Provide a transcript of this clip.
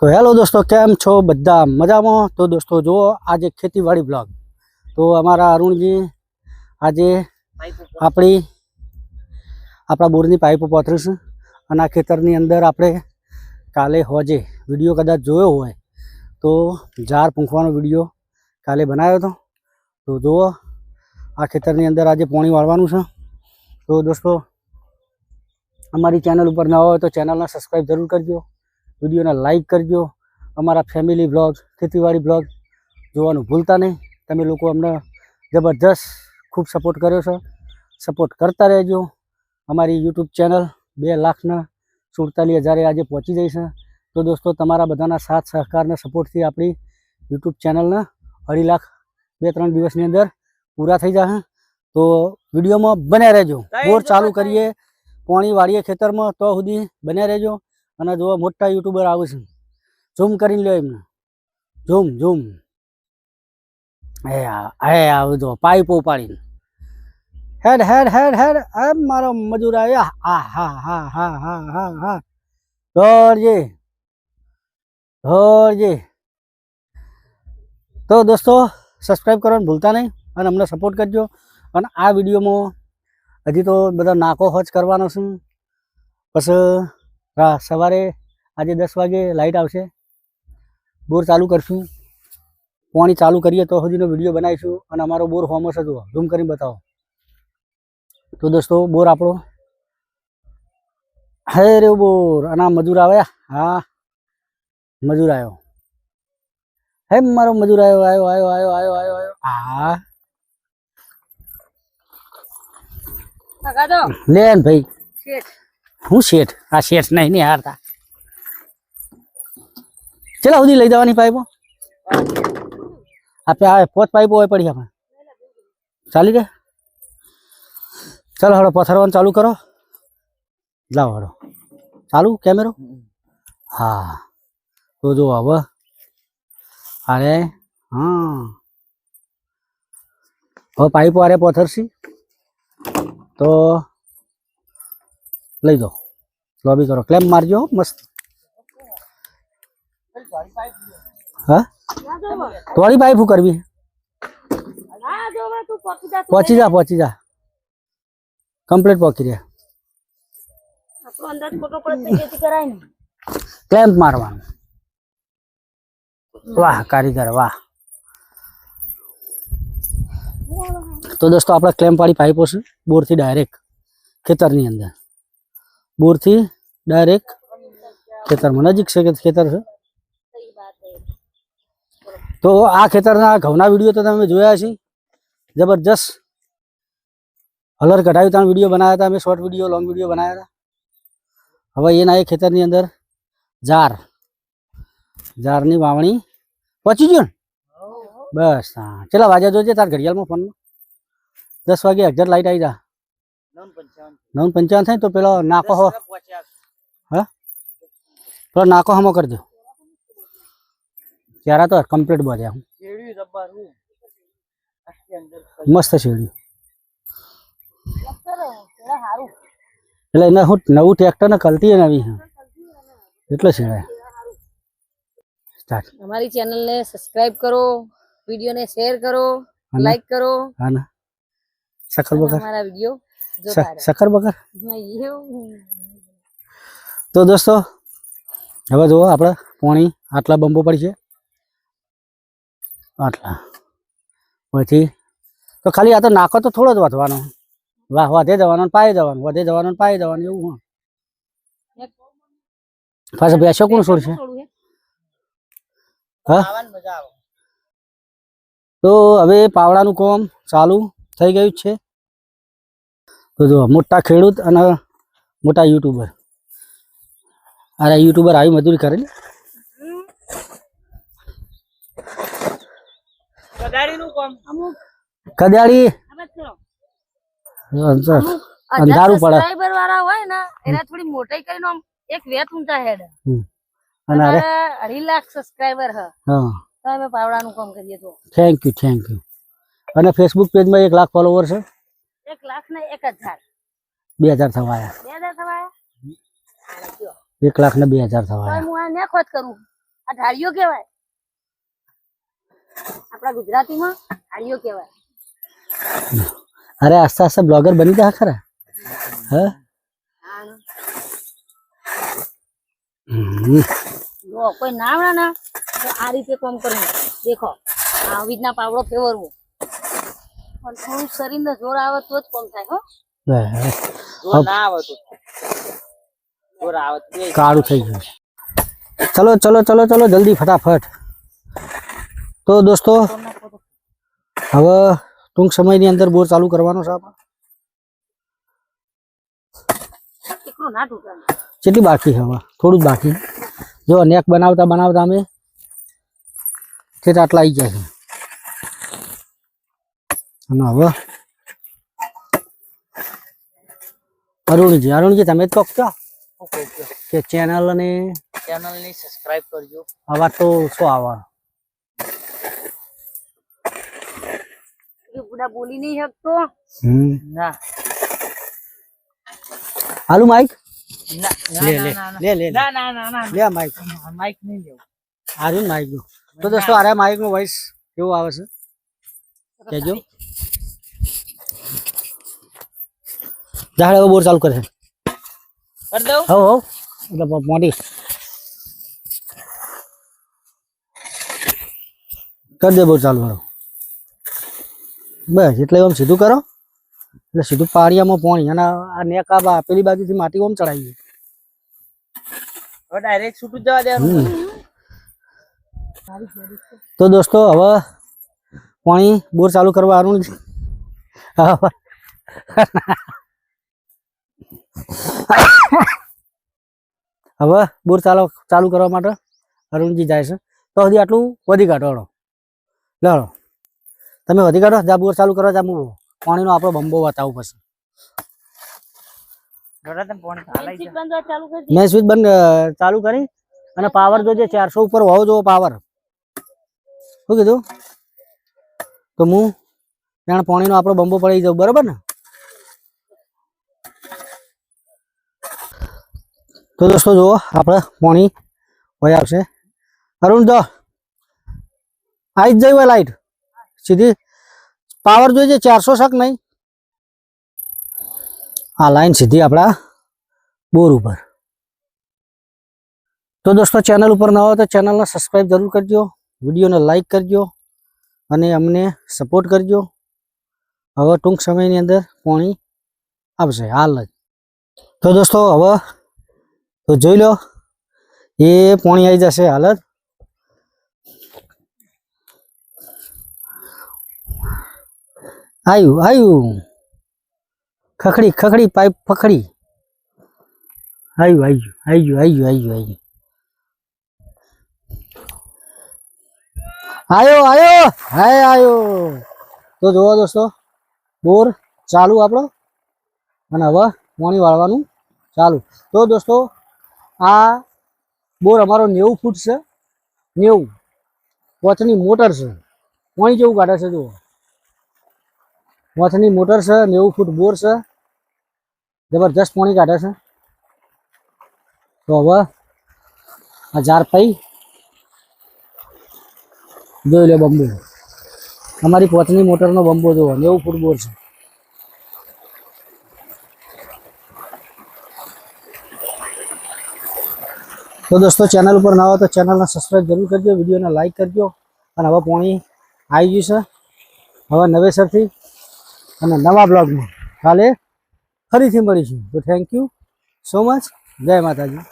તો હેલો દોસ્તો, કેમ છો બધા? મજામાં? તો દોસ્તો, જુઓ, આજે ખેતીવાડી બ્લોગ તો અમારા અરુણજી આજે આપણી, આપણા બોરની પાઇપો પથરીશું અને આ ખેતરની અંદર આપણે કાલે હોજે. વીડિયો કદાચ જોયો હોય તો ઝાર પૂંખવાનો વીડિયો કાલે બનાવ્યો હતો. તો જુઓ, આ ખેતરની અંદર આજે પોણી વાળવાનું છે. તો દોસ્તો, અમારી ચેનલ ઉપર ન હોય તો ચેનલને સબસ્ક્રાઈબ જરૂર કરજો. વિડીયોને લાઇક કરજો. અમારા ફેમિલી બ્લોગ ખેતીવાડી બ્લોગ જોવાનું ભૂલતા નહીં. તમે લોકો અમને જબરજસ્ત ખૂબ સપોર્ટ કર્યો છે. સપોર્ટ કરતા રહેજો. અમારી યુટ્યુબ ચેનલ બે લાખના સુડતાલીસ હજારે આજે પહોંચી જઈ છે. તો દોસ્તો તમારા બધાના સાથ સહકારના સપોર્ટથી આપણી યુટ્યુબ ચેનલના અઢી લાખ બે ત્રણ દિવસની અંદર પૂરા થઈ જશે. તો વિડીયોમાં બન્યા રહેજો. બોર ચાલુ કરીએ. પાણી વાળીએ ખેતરમાં તો સુધી બન્યા રહેજો. અને જો મોટા યુટ્યુબર આવે છે. ઝૂમ કરીને લ્યો એમને. Zoom zoom. હે, આ એ આવું જો પાઇપો ઉપાડીને. હેડ હેડ હેડ હેડ. એમ મારો મજૂર આવ્યા. હા હા હા હા હા હા હા. દોડજે દોડજે તો દોસ્તો સબસ્ક્રાઈબ કરવાનું ભૂલતા નહીં અને અમને સપોર્ટ કરજો. અને આ વિડીયોમાં હજી તો બધા નાકો હોજ કરવાનો છું. પછી સવારે આજે દસ વાગે લાઇટ આવશે. બોર ચાલુ કરશું. પાણી ચાલુ કરીએ તો સુધીનો વીડિયો બનાવીશું અને અમારો બોર ફોમસ હતો. ઝૂમ કરીને બતાવો. તો દોસ્તો બોર આપણો. હે રે બોર અને આ મજૂર આવ્યા? હા મજૂર આવ્યો. હે મારો મજૂર આવ્યો આવ્યો આવ્યો આવ્યો આવ્યો આવ્યો આવ્યો. હા. લે ભાઈ. હું શેઠ? આ શેઠ નહીં નહીં હારતા. ચલા સુધી લઈ જવાની પાઇપો? આપે આ પોત પાઇપો હોય પડી આપણે ચાલી રે. ચાલો હળો પથરવાનું ચાલુ કરો. લાવો હળો ચાલુ, કેમેરો? હા. તો જો હવે અરે હા. હવે પાઇપો અરે પથરશી. તો લઈ જાઓ. લોબી કરો. ક્લેમ મારજો મસ્ત. હા? થોડી પાઇપ કરવી? પહોંચી જા પહોંચી જા. કમ્પ્લીટ પહોંચી રહ્યા ક્લેમ્પ મારવાનું. વાહ, કારીગર, વાહ. તો દોસ્તો, આપણે ક્લેમ્પ વાળી પાઇપો છે, બોરથી ડાયરેક્ટ ખેતરની અંદર. બોરથી ડાયરેક્ટ ખેતરમાં નજીક છે કે ખેતર છે? તો આ ખેતરના ઘઉંના વીડિયો તો તમે જોયા છે જબરજસ્ત હલર કઢાવી ત્યાં વીડિયો બનાવ્યા હતા અમે શોર્ટ વીડિયો લોંગ વીડિયો બનાવ્યા હતા હવે એના એ ખેતરની અંદર જાર. જારની વાવણી પહોંચી ગયો ને? બસ, હા. ચલા વાગ્યા જોજે? તાર ઘડિયાળમાં ફોનમાં દસ વાગે એક્ઝેક્ટ લાઈટ આવી જા. નવ પંચાવન થાય તો પેલો નાકો હો. હા? પેલો નાકો હમો કરી દો ત્યારે તો કમ્પ્લીટ બધે હું? મસ્ત શેરડી. એટલે એને હું નવું ટ્રેક્ટર ને કલતી નવી છે એટલે શેડાય સ્ટાર્ટ અમારી ચેનલ ને સબસ્ક્રાઇબ કરો વીડિયો ને શેર કરો લાઈક કરો. હા ના? સખર બકર. અમારા વીડિયો સખર બકર તો દોસ્તો હવે જુઓ આપણે પોણી આટલા બંબો છે. આટલા. પછી તો ખાલી આ તો નાખો તો થોડો જ વધવાનો. વાહ વધે જવાનો પાય જવાનું વધે જવાનું પાય જવાનું એવું હા પાછા બેસો કોણ છોડશે? તો હવે પાવડાનું કોમ ચાલુ થઈ ગયું છે. તો જો મોટા ખેડૂત અને મોટા યુટ્યુબર. અરે યુટ્યુબર આવી મજૂરી કરે ને. અમુક. કદાળી. અંધારું પડે. વાળા હોય ને એના થોડી મોટાઈ કરીને એક વેત ઊંચા હેડ. અને અઢી લાખ સબસ્ક્રાઇબર હ. હા. તો અમે પાવડાનું કામ કરીએ તો. થેન્ક યુ થેન્ક યુ અને ફેસબુક પેજમાં એક લાખ ફોલોવર છે. એક લાખ ને એક હજાર. બે હજાર થવાયા. બે હજાર થવાય? એક લાખ ને બે હજાર થવા તો આવ્યા હું આ નેખો જ કરું. આ ઢાળીઓ કહેવાય. આપણા ગુજરાતીમાં ઢાળીઓ કહેવાય. અરે આસ્તે આસ્તે બ્લોગર બની જા ખરા? હા? કોઈ ના આવડે આ રીતે કામ કરવું. દેખો આવી રીતના પાવડો ફેરવવો પણ થોડું શરીરને જોર આવે તો જ કામ થાય હો? બસ. જોર ના આવે તો જોર આવે તો બે. કાળું થઈ ગયું. ચલો ચલો ચલો ચલો જલ્દી ફટાફટ. તો દોસ્તો હવે ટૂંક સમયની અંદર બોર ચાલુ કરવાનો છે આપણે. એટલું ના તૂટે કેટલી બાકી છે હવે? થોડું જ બાકી. જો નેક બનાવતા બનાવતા અમે ઠેઠ આટલા આવી ગયા છે. અને હવે અરુણજી અરુણજી તમે જ કહો છો? કે ચેનલ અને ચેનલ ને સબસ્ક્રાઇબ કરજો. આવા તો શું આવે? બુડા બોલી નહીં શકતો. ના. હાલું માઈક. ના લે ના લે ના ના. લે લે ના ના ના ના લે માઈક. માઈક નહીં લેવું. હારું માઈક તો દોસ્તો આરે માઈકનું વોઇસ કેવું આવે છે? કહેજો. જાહેર હવે બોર ચાલુ કરે છે કરી દઉં હવ હવ એટલે પ- મોટી કરી દે બોર ચાલુ કરો બસ એટલે આમ સીધું કરો એટલે સીધું પાળિયામાં પોણી અને આ નેકા બા પેલી બાજુથી માટી ઓમ ચડાવી હવે ડાયરેક્ટ છૂટું જ જવા દેવાનું તો દોસ્તો હવે પાણી બોર ચાલુ કરવા અરુણ હવે બોર ચાલો ચાલુ કરવા માટે અરુણજી જાય છે. તો હજી આટલું વધી કાઢો હળો લડો તમે વધી કાઢો જા બોર ચાલુ કરવા જા હું પાણીનો આપણો બંબો બતાવું પછી મેં સ્વિચ બંધ ચાલુ કરી અને પાવર જો જે ચારસો ઉપર હોવો જોવો પાવર શું કીધું? તો હું ત્યાં પાણીનો આપણો બંબો પડી જાઉં બરાબર ને? તો દોસ્તો જુઓ, આપણે પાણી હોય આવશે. અરુણ જો આવી જ જાય લાઈટ સીધી પાવર જોઈએ ચારસો શક નહીં. આ લાઈન સીધી આપણા બોર ઉપર. તો દોસ્તો ચેનલ ઉપર ન હોય તો ચેનલને સબસ્ક્રાઈબ જરૂર કરજો, વિડીયોને લાઈક કરજો, અને અમને સપોર્ટ કરજો. હવે ટૂંક સમયની અંદર પાણી આવશે, હાલ જ. તો દોસ્તો, હવે તો જોઈ લો, એ પાણી આવી જશે હાલત. આવ્યું આવ્યું ખખડી ખખડી, પાઇપ ફખડી આવ્યું આવ્યું આવ્યું આવ્યું આવ્યું આવ્યું આયો આયો, હાય, આયો. તો જોવા દોસ્તો, બોર ચાલુ આપણો. અને હવે પાણી વાળવાનું ચાલુ. તો દોસ્તો આ બોર અમારો નેવું ફૂટ છે. નેવું. વચની મોટર છે. પોણી જેવું કાઢે છે, જુઓ. વચની મોટર છે, નેવું ફૂટ બોર છે. જબરજસ્ત પાણી કાઢે છે. તો હવે આ જાર પઈ. જોઈ લે બંબો. અમારી પોતની મોટરનો બંબો જોવો નેવું ફૂટ બોર છે. તો દોસ્તો ચેનલ ઉપર ના હોય તો ચેનલને સબસ્ક્રાઈબ જરૂર કરજો વિડીયોને લાઈક કરજો. અને હવે પાણી આવી ગયું છે. હવે નવેસરથી અને નવા બ્લોગમાં કાલે ફરીથી મળીશું. તો થેન્ક યુ સો મચ જય માતાજી.